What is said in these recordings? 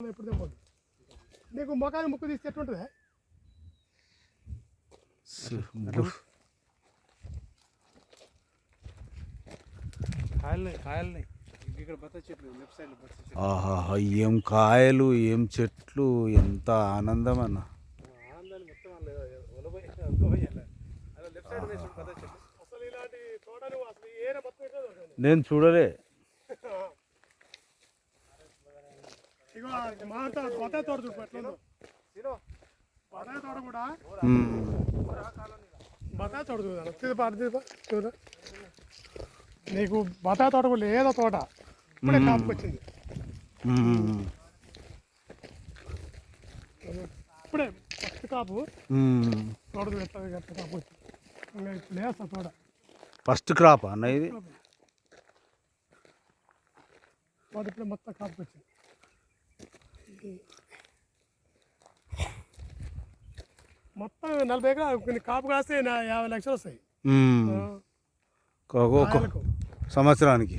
ఎప్పుడు తెప్పదు నీకు మొఖాన్ని ముక్కు తీస్తే ఎట్లుంటుంది? కాయలు కాయలు ఇక్కడ బత్త చెట్లు లెఫ్ట్ సైడ్ బత్త చెట్లు. ఆహా ఏం కాయలు ఏం చెట్లు ఎంత ఆనందం అన్న. ఆనందాన్ని మొత్తం వాళ్ళు ఒలబోయి ఒలబోయాలి అలా లెఫ్ట్ సైడ్ వేసి బత్త చెట్లు అసలు ఇలాంటి తోట నువ్వు అసలు ఏ మొత్తం ఎట్లా దొరకదు. నేను చూడలే ఇగో మాట బతాయి తోట ఎట్లుందో తోట కూడా. తోట తీసి చూడ నీకు బతాయి తోట కూడా లేదో తోట. ఇప్పుడే మ్మ్. ఇప్పుడే ఫస్ట్ కాపు. తోట గట్ట కాపు వచ్చింది ఇప్పుడు తోట ఫస్ట్ క్రాప్ అన్న ఇది? తోట ఇప్పుడే మొత్తం కాపుకొచ్చింది. మొత్తం నలభై ఎకరాలు కొన్ని కాపు కాస్తే యాభై లక్షలు వస్తాయి. సంవత్సరానికి.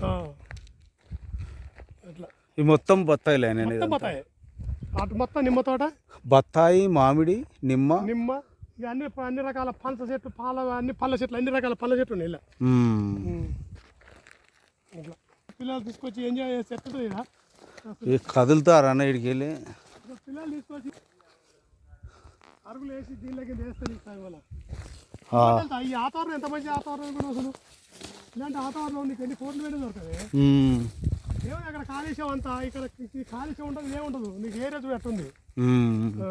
ఈ మొత్తం బత్తాయిలే నేను మొత్తం ఇదంతా. బత్తాయి. అటు మొత్తం నిమ్మ తోట. బత్తాయి మామిడి నిమ్మ. నిమ్మ. ఇక అన్ని అన్ని రకాల పనస చెట్లు పాల అన్ని పళ్ళ చెట్లు అన్ని రకాల పళ్ళ చెట్లు ఉన్నాయి ఇలా. పిల్లలు తీసుకొచ్చి ఎంజాయ్ చేసి ఈ కదులుతారా అన్న ఇడికి వెళ్ళి. అరుగులు వేసి దీనిలోకి వేస్తే నీకు సాయం వల్ల ఆ. ఈ వాతావరణం ఎంత మంచి వాతావరణం కూడా అసలు ఇలాంటి వాతావరణం నీకు ఎన్ని కోట్లు వేడి దొరుకుతుంది మ్మ్. ఏమో అక్కడ కాలుష్యం అంతా ఇక్కడ కాలుష్యం ఉండదు ఏముండదు నీకు ఏరియా. ఆ,